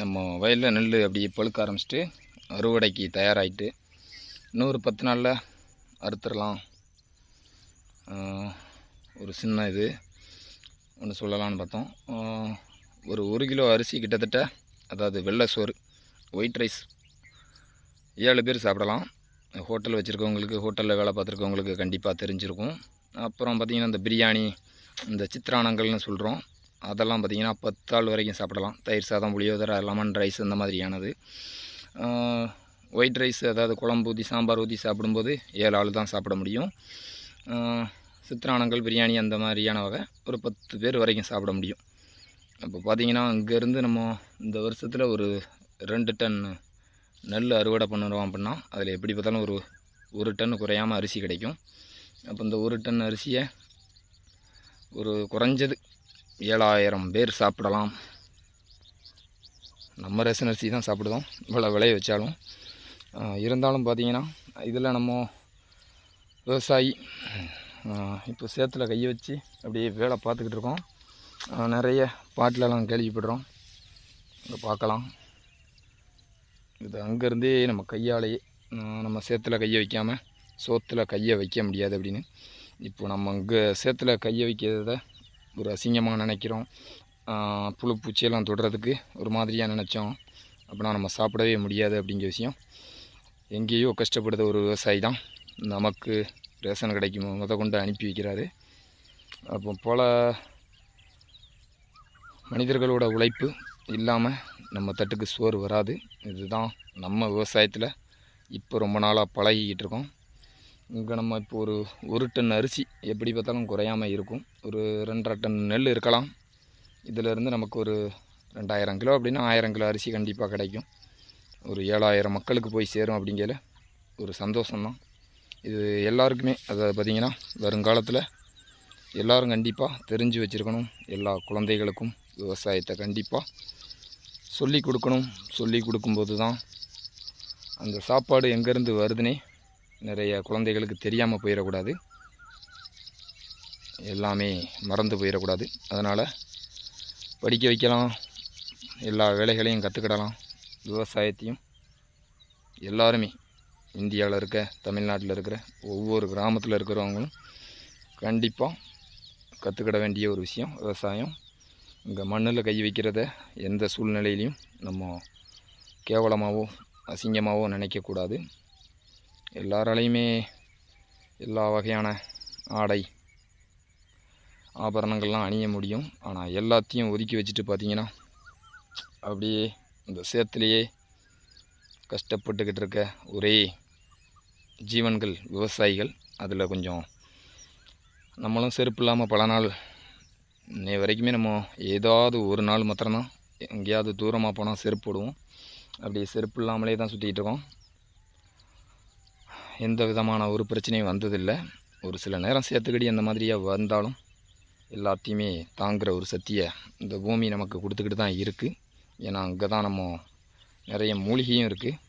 நம்ம வயலில் நெல் அப்படியே பழுக்க ஆரம்பிச்சிட்டு அறுவடைக்கு தயாராகிட்டு இன்னொரு பத்து நாளில் அறுத்துடலாம். ஒரு சின்ன இது ஒன்று சொல்லலாம்னு பார்த்தோம். ஒரு ஒரு கிலோ அரிசி கிட்டத்தட்ட அதாவது வெள்ளை சோறு ஒயிட் ரைஸ் ஏழு பேர் சாப்பிடலாம். ஹோட்டல் வச்சுருக்கவங்களுக்கு ஹோட்டலில் வேலை பார்த்துருக்கவங்களுக்கு கண்டிப்பாக தெரிஞ்சிருக்கும். அப்புறம் பார்த்திங்கன்னா இந்த பிரியாணி இந்த சித்திரானங்கள்னு சொல்கிறோம் அதெல்லாம் பார்த்திங்கன்னா பத்து ஆள் வரைக்கும் சாப்பிடலாம். தயிர் சாதம் புளியோதரை லெமன் ரைஸ் இந்த மாதிரியானது. ஒயிட் ரைஸ் அதாவது குழம்பு ஊற்றி சாம்பார் ஊற்றி சாப்பிடும்போது ஏழு ஆள் தான் சாப்பிட முடியும். சித்திரானங்கள் பிரியாணி அந்த மாதிரியான வகை ஒரு பத்து பேர் வரைக்கும் சாப்பிட முடியும். அப்போ பார்த்தீங்கன்னா இங்கேருந்து நம்ம இந்த வருஷத்தில் ஒரு ரெண்டு டன் நெல் அறுவடை பண்ணுறோம் அப்படின்னா அதில் எப்படி பார்த்தாலும் ஒரு ஒரு டன் குறையாமல் அரிசி கிடைக்கும். அப்போ இந்த ஒரு டன் அரிசியை ஒரு குறைஞ்சது ஏழாயிரம் பேர் சாப்பிடலாம். நம்ம ரேஷன் அரிசி தான் சாப்பிடுவோம் இவ்வளோ விளைய வச்சாலும். இருந்தாலும் பார்த்தீங்கன்னா இதில் நம்ம விவசாயி இப்போ சேத்துல கையை வச்சு அப்படியே வேலை பார்த்துக்கிட்டு இருக்கோம். நிறைய பாட்டிலலாம் கேள்விப்படுறோம். இங்கே பார்க்கலாம். இது அங்கேருந்தே நம்ம கையாலேயே நம்ம சேத்துல கையை வைக்காமல் சோத்தில் கையை வைக்க முடியாது அப்படின்னு. இப்போ நம்ம இங்கே சேத்துல கையை வைக்கிறத ஒரு அசிங்கமாக நினைக்கிறோம். புழு பூச்சியெல்லாம் தொடுறதுக்கு ஒரு மாதிரியாக நினச்சோம். அப்படின்னா நம்ம சாப்பிடவே முடியாது அப்படிங்கிற விஷயம். எங்கேயோ கஷ்டப்படுத்த ஒரு விவசாயி தான் நமக்கு ரேஷன் கிடைக்கும் முத கொண்டு அனுப்பி வைக்கிறாரு. அப்போ போல் மனிதர்களோட உழைப்பு இல்லாமல் நம்ம தட்டுக்கு சோறு வராது. இதுதான் நம்ம விவசாயத்தில் இப்போ ரொம்ப நாளாக பழகிக்கிட்டு இருக்கோம். இங்கே நம்ம இப்போ ஒரு ஒரு டன் அரிசி எப்படி பார்த்தாலும் குறையாமல் இருக்கும். ஒரு ரெண்டரை டன் நெல் இருக்கலாம். இதிலேருந்து நமக்கு ஒரு ரெண்டாயிரம் கிலோ அப்படின்னா ஆயிரம் கிலோ அரிசி கண்டிப்பாக கிடைக்கும். ஒரு ஏழாயிரம் மக்களுக்கு போய் சேரும் அப்படிங்கிற ஒரு சந்தோஷம்தான். இது எல்லாருக்குமே அதை பார்த்திங்கன்னா வருங்காலத்தில் எல்லோரும் கண்டிப்பாக தெரிஞ்சு வச்சுருக்கணும். எல்லா குழந்தைகளுக்கும் விவசாயத்தை கண்டிப்பாக சொல்லி கொடுக்கணும். சொல்லி கொடுக்கும்போது தான் அந்த சாப்பாடு எங்கேருந்து வருதுன்னே நிறைய குழந்தைகளுக்கு தெரியாமல் போயிடக்கூடாது. எல்லாமே மறந்து போயிடக்கூடாது. அதனால் படிக்க வைக்கலாம். எல்லா வேலைகளையும் கற்றுக்கிடலாம் விவசாயத்தையும் எல்லாருமே இந்தியாவில் இருக்க தமிழ்நாட்டில் இருக்கிற ஒவ்வொரு கிராமத்தில் இருக்கிறவங்களும் கண்டிப்பாக கற்றுக்கிட வேண்டிய ஒரு விஷயம் விவசாயம். இங்கே மண்ணில் கை வைக்கிறத எந்த சூழ்நிலையிலையும் நம்ம கேவலமாகவோ அசிங்கமாகவோ நினைக்கக்கூடாது. எல்லாராலையுமே எல்லா வகையான ஆடை ஆபரணங்கள்லாம் அணிய முடியும். ஆனால் எல்லாத்தையும் ஒதுக்கி வச்சுட்டு பார்த்தீங்கன்னா அப்படியே இந்த சேத்துலேயே கஷ்டப்பட்டுக்கிட்டு இருக்க ஒரே ஜீவன்கள் விவசாயிகள் அதில் கொஞ்சம் நம்மளும் செருப்பு இல்லாமல் பல நாள் இன்னை வரைக்குமே நம்ம ஏதாவது ஒரு நாள் மாத்திரம்தான் எங்கேயாவது தூரமாக போனால் செருப்பு போடுவோம். அப்படி செருப்பு இல்லாமலே தான் சுற்றிக்கிட்டு இருக்கோம். எந்த விதமான ஒரு பிரச்சனையும் வந்ததில்லை. ஒரு சில நேரம் சேத்துக்கடி அந்த மாதிரியாக வந்தாலும் எல்லாத்தையுமே தாங்குகிற ஒரு சக்தியை இந்த பூமி நமக்கு கொடுத்துக்கிட்டு தான் இருக்குது ஏன்னா அங்கே தான் நம்ம நிறைய மூலிகையும் இருக்குது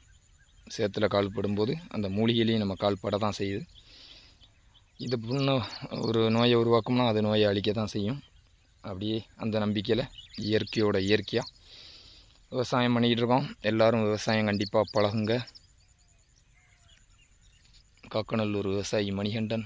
சேத்துல கால் படும்போது அந்த மூலிகையிலையும் நம்ம கால் பட தான் செய்யுது. இது புண்ண ஒரு நோயை உருவாக்கும்னா அது நோயை அழிக்க தான் செய்யும். அப்படியே அந்த நம்பிக்கையில் இயற்கையோட இயற்கையாக விவசாயம் பண்ணிக்கிட்டு இருக்கோம். எல்லோரும் விவசாயம் கண்டிப்பாக பழகுங்க. காக்கநல்லூர் விவசாயி மணிகண்டன்.